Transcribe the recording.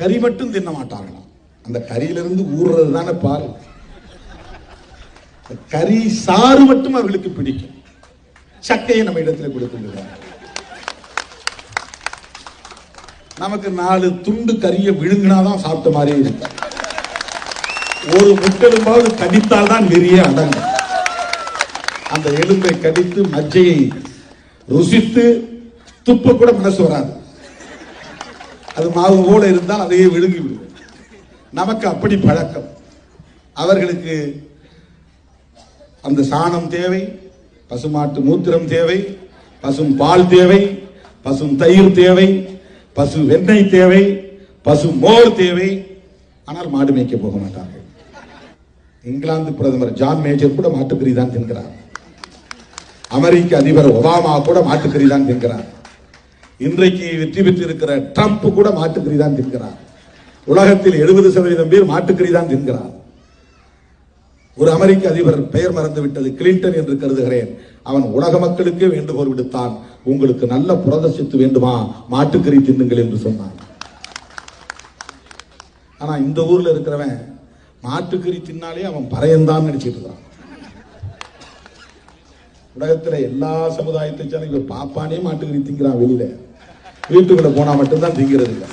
கறி மட்டும் தின்ன மாட்டார்களாம். அந்த கறியிலிருந்து ஊறுறது தானே பால் கறி சாறு மட்டும் அவர்களுக்கு பிடிக்கும். சக்கையை நம்ம இடத்துல கொடுத்துருக்காங்க நமக்கு நாலு துண்டு கறியை விழுங்கினாதான் சாப்பிட்ட மாதிரி இருக்கும் ஒரு முட்டெலும்பாவது கடித்தால் தான் நெறிய அடங்கும். அந்த எலும்பை கடித்து மஜ்ஜையை ருசித்து துப்ப கூட மனசு வராது. அது மாவு போல இருந்தால் அதையே விழுங்கி விடுவோம் நமக்கு அப்படி பழக்கம். அவர்களுக்கு அந்த சாணம் தேவை பசுமாட்டு மூத்திரம் தேவை பசும் பால் தேவை பசும் தயிர் தேவை பசு வெண்ணெய் தேவை பசு மோர் தேவை. ஆனால் மாடு மேய்க்க போக மாட்டார்கள். இங்கிலாந்து பிரதமர் ஜான் மேஜர் கூட மாட்டுக்கறி தான் தின்கிறார். அமெரிக்க அதிபர் ஒபாமா கூட மாட்டுக்கறி தான் தின்கிறார். இன்றைக்கு வெற்றி பெற்று இருக்கிற ட்ரம்ப் கூட மாட்டுக்கறி தான் தின்கிறார். உலகத்தில் எழுபது சதவீதம் பேர் மாட்டுக்கறி தான் தின்கிறார். ஒரு அமெரிக்க அதிபர் பெயர் மறந்து விட்டது கிளின்டன் என்று கருதுகிறேன். அவன் உலக மக்களுக்கே வேண்டுகோள் விடுத்தான். உங்களுக்கு நல்ல புரதச்சத்து வேண்டுமா? மாட்டுக்கறி தின்னுங்கள் என்று சொன்னான். ஆனா இந்த ஊர்ல இருக்கிறவன் மாட்டுக்கறி தின்னாலே அவன் பறையந்தான் நினைச்சிட்டு இருக்கான். உலகத்துல எல்லா சமுதாயத்தை சேர்ந்த இவன் பாப்பானே மாட்டுக்கறி திங்கிறான் வெளியில. வீட்டுக்குள்ளே போனால் மட்டும்தான் திங்கிறது இல்லை